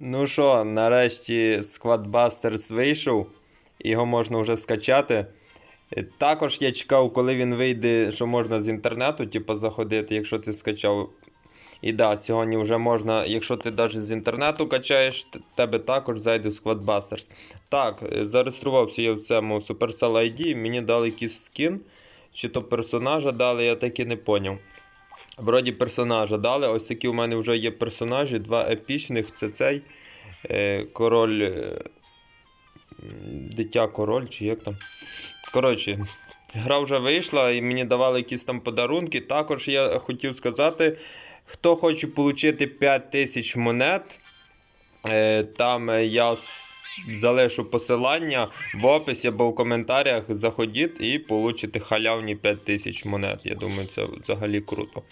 Ну що, нарешті Squadbusters вийшов, його можна вже скачати. Е, Також я чекав, коли він вийде, що можна з інтернету, типу, заходити, якщо ти скачав. І да, сьогодні вже можна, якщо ти навіть з інтернету качаєш, тебе також зайде Squadbusters. Так, е, зареєструвався я в цьому Supercell ID, мені дали якийсь скін, чи то персонажа дали, я так і не поняв. Вроді персонажа дали. Ось такі у мене вже є персонажі, два епічних. Це цей е, король. Е, дитя король, чи як там. Коротше, гра вже вийшла і мені давали якісь там подарунки. Також я хотів сказати, хто хоче отримати 5000 монет, е, там я залишу посилання в описі або в коментарях. Заходіть і получите халявні 5000 монет. Я думаю, це взагалі круто.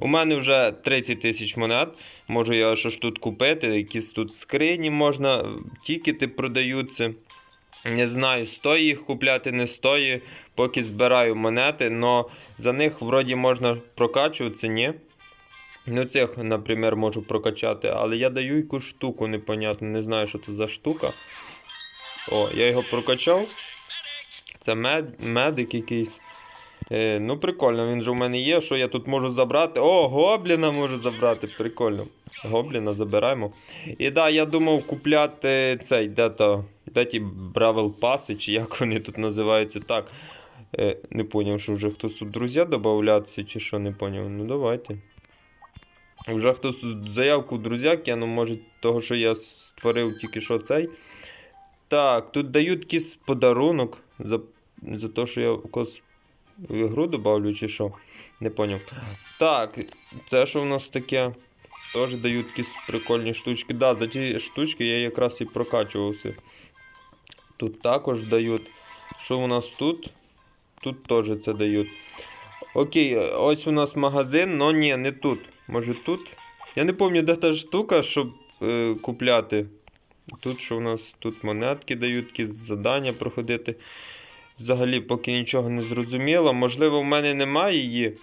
У мене вже 30 тисяч монет. Можу я щось тут купити, якісь тут скрині можна, тікети продаються. Не знаю, стоїть їх купляти, не стоїть, поки збираю монети, але за них вроді можна прокачуватися, ні. Ну, цих, наприклад, можу прокачати, але я даю якусь штуку непонятну, не знаю, що це за штука. О, я його прокачав. Це мед, медик якийсь. Е, ну, прикольно, він же у мене є. Що я тут можу забрати? О, гобліна можу забрати. Прикольно. Гобліна забираємо. І да, я думав купляти цей, де то. Де ті Бравл Паси, чи як вони тут називаються. Так. Е, не поняв, що вже хтось тут друзі додаватися, чи що не поняв. Ну давайте. Вже хтось заявку в друзі кинув, може, того, що я створив тільки що цей. Так, тут дають якийсь подарунок за, за те, що я якось ігру добавлю, чи що. Не поняв. Так, це що в нас таке? Теж дають якісь прикольні штучки. Да, за ті штучки я якраз і прокачувався. Тут також дають. Що у нас тут? Тут теж це дають. Окей, ось у нас магазин, но ні, не тут. Може тут? Я не пам'ятаю, де та штука, щоб е, купляти. Тут що у нас? Тут монетки дають, якісь завдання проходити. Взагалі, поки нічого не зрозуміло. Можливо, в мене немає її.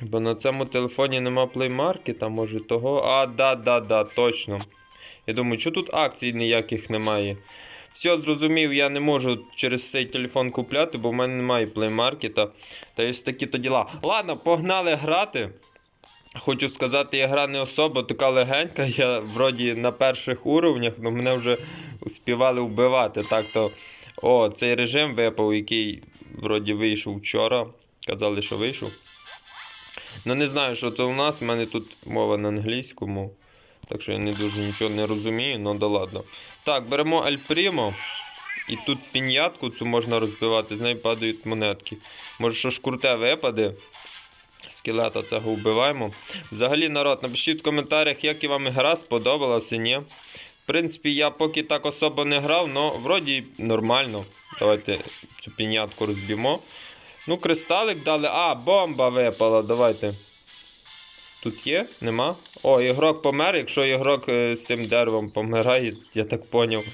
Бо на цьому телефоні нема плеймаркета, може того. А, да, да, да, точно. Я думаю, що тут акцій ніяких немає. Все, зрозумів, я не можу через цей телефон купляти, бо в мене немає плеймаркета. Та ось такі то діла. Ладно, погнали грати. Хочу сказати, я гра не особо така легенька. Я вроді на перших уровнях, але мене вже успівали вбивати. Так то, о, цей режим випав, який вроді вийшов вчора. Казали, що вийшов. Ну не знаю, що це у нас. У мене тут мова на англійському. Так що я не дуже нічого не розумію, ну да ладно. Так, беремо Аль Прімо. І тут пінятку цю можна розбивати, з неї падають монетки. Може, що ж круте випаде. Скелета цього вбиваємо. Взагалі, народ, напишіть в коментарях, як і вам гра сподобалася, ні. В принципі, я поки так особо не грав, але вроді нормально. Давайте цю пінятку розб'ємо. Ну, кристалик дали. А, бомба випала. Давайте. Тут є? Нема? О, ігрок помер. Якщо ігрок е, з цим деревом помирає, я так поняв.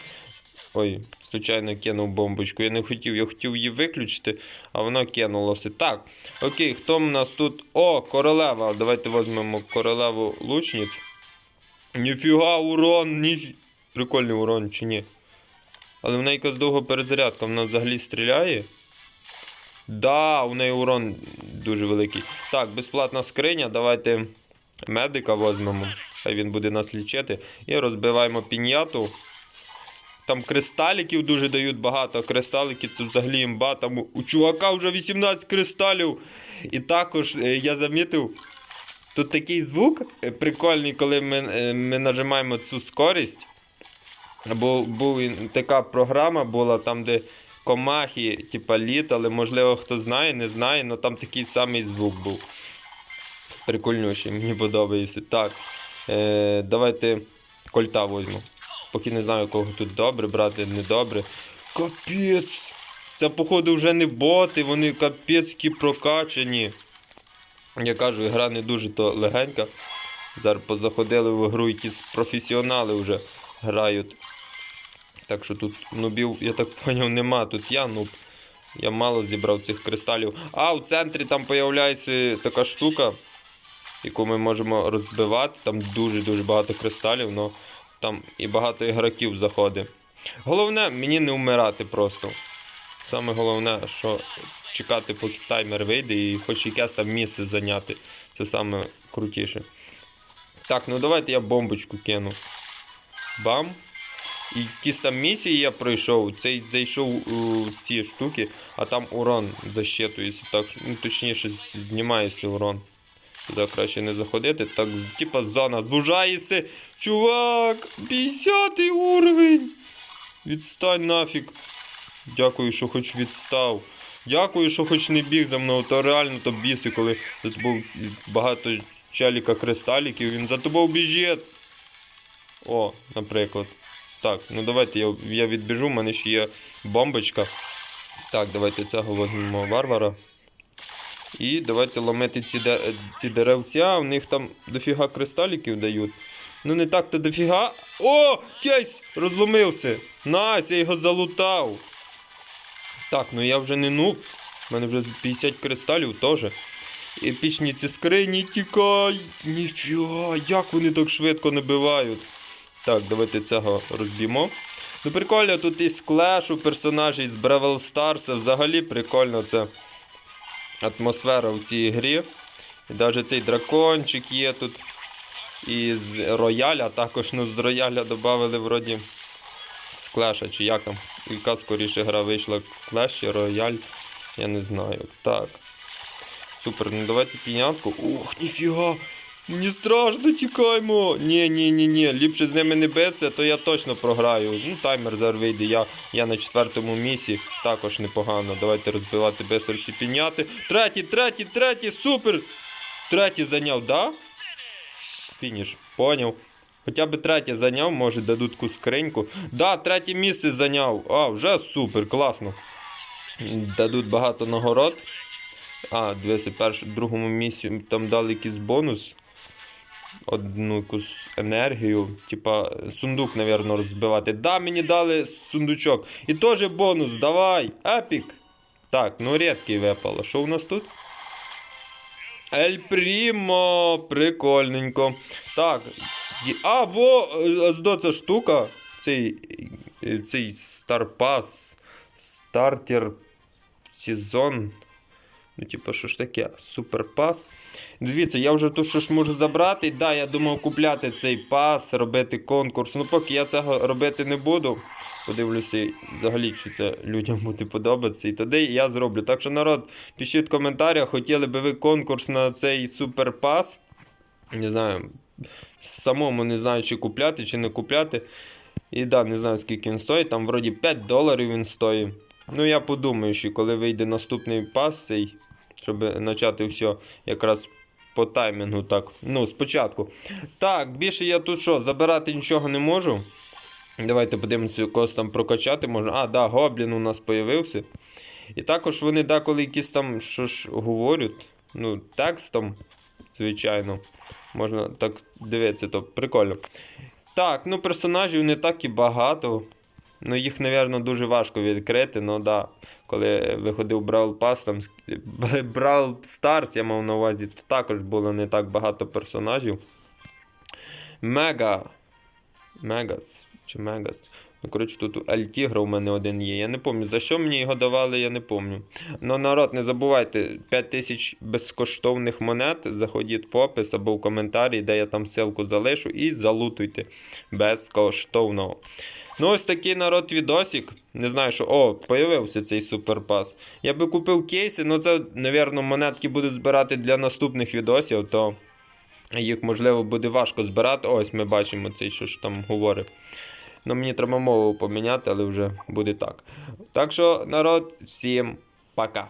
Ой, случайно кинув бомбочку. Я не хотів, я хотів її виключити, а воно кинулося. Так, окей, хто в нас тут? О, королева. Давайте візьмемо королеву лучниць. Ніфіга, урон, ні... Прикольний урон чи ні? Але в неї якась довга перезарядка, вона взагалі стріляє. Да, у неї урон дуже великий. Так, безплатна скриня. Давайте медика візьмемо. Хай він буде нас лічити. І розбиваємо піняту. Там кристаліків дуже дають багато. Кристалики це взагалі імба. Там у чувака вже 18 кристалів. І також е, я замітив. Тут такий звук е, прикольний, коли ми, е, ми нажимаємо цю скорість. Бо був така програма була там, де комахи, типа літали, можливо, хто знає, не знає, але там такий самий звук був. Прикольнющий, мені подобається. Так, е, давайте кольта візьму. Поки не знаю, кого тут добре, брати недобре. Капець! Це, походу, вже не боти, вони капецькі прокачані. Я кажу, гра не дуже то легенька. Зараз позаходили в гру якісь професіонали вже грають. Так що тут нубів, я так поняв, нема. Тут я нуб. Я мало зібрав цих кристалів. А, в центрі там з'являється така штука, яку ми можемо розбивати. Там дуже-дуже багато кристалів, але там і багато ігроків заходить. Головне, мені не вмирати просто. Саме головне, що чекати, поки таймер вийде і хоч якесь там місце зайняти. Це саме крутіше. Так, ну давайте я бомбочку кину. Бам. І якісь там місії я пройшов, цей зайшов у ці штуки, а там урон защитується. Так, ну точніше, знімається урон. Туди краще не заходити. Так, типа зона звужається. Чувак! 50 уровень! Відстань нафіг. Дякую, що хоч відстав. Дякую, що хоч не біг за мною, то реально то біси, коли тут був багато челіка кристаліків, він за тобою біжить. О, наприклад. Так, ну давайте я, я відбіжу, в мене ще є бомбочка. Так, давайте цього візьмемо варвара. І давайте ламити ці, ці деревця, у них там дофіга кристаліків дають. Ну не так то дофіга. О! Кейс! Розломився! Найс, я його залутав. Так, ну я вже не нуб. У мене вже 50 кристалів теж. Епічні ці скрині, тікай! Нічого, як вони так швидко набивають. Так, давайте цього розб'ємо. Ну прикольно, тут із клешу персонажі з Бравл Старса. Взагалі прикольно це атмосфера в цій грі. І навіть цей дракончик є тут. І з рояля також ну, з рояля додали вроді з клеша, чи як там. Яка скоріше гра вийшла клеш чи рояль. Я не знаю. Так. Супер, ну давайте пінятку. Ух, ніфіга! Мені страшно, тікаймо. Ні, ні, ні, ні. Ліпше з ними не битися, то я точно програю. Ну, таймер зараз вийде. Я, я на четвертому місці. Також непогано. Давайте розбивати бистро ці піняти. Третій, третій, третій, супер! Третій зайняв, да? Фініш, поняв. Хоча б третє зайняв, може дадуть таку скриньку. Да, третє місце зайняв. А, вже супер, класно. Дадуть багато нагород. А, дивися, перш, другому місці там дали якийсь бонус. Одну якусь енергію. Типа сундук, напевно, розбивати. Да, мені дали сундучок. І теж бонус, давай! Епік! Так, ну рідкий випало. Що у нас тут? Ель Прімо! Прикольненько. Так. А, во! е, Здо ця штука. Цей. е, Цей Старпас. Стартер сезон. Ну, типу, що ж таке? Суперпас. Дивіться, я вже тут що ж можу забрати. Да, я думав купляти цей пас, робити конкурс. Ну, поки я цього робити не буду. Подивлюся, взагалі, чи це людям буде подобатися. І тоді я зроблю. Так що, народ, пишіть в коментарях, хотіли би ви конкурс на цей суперпас. Не знаю. Самому не знаю, чи купляти, чи не купляти. І да, не знаю, скільки він стоїть. Там вроді 5 доларів він стоїть. Ну, я подумаю, що коли вийде наступний пас цей, щоб почати все якраз по таймінгу, так. Ну, спочатку. Так, більше я тут що, забирати нічого не можу. Давайте подивимося, когось там прокачати можна. А, да, гоблін у нас появився. І також вони деколи якісь там що ж говорять. Ну, текстом, звичайно. Можна так дивитися, то прикольно. Так, ну персонажів не так і багато. Ну, їх, напевно, дуже важко відкрити, ну да. Коли виходив Brawl Pass, там Brawl Stars, я мав на увазі, то також було не так багато персонажів. Мега. Мегас. Чи Мегас. Ну, коротше, тут Ель Тігра у мене один є. Я не пам'ятаю, за що мені його давали, я не пам'ятаю. Ну, народ, не забувайте, 5000 безкоштовних монет. Заходіть в опис або в коментарі, де я там ссылку залишу, і залутуйте безкоштовно. Ну, ось такий народ відосик. Не знаю, що. О, появився цей суперпас. Я би купив кейси, але це, напевно, монетки буду збирати для наступних відосів, то їх, можливо, буде важко збирати. Ось ми бачимо цей, що ж там говорить. Ну, мені треба мову поміняти, але вже буде так. Так що, народ, всім пока.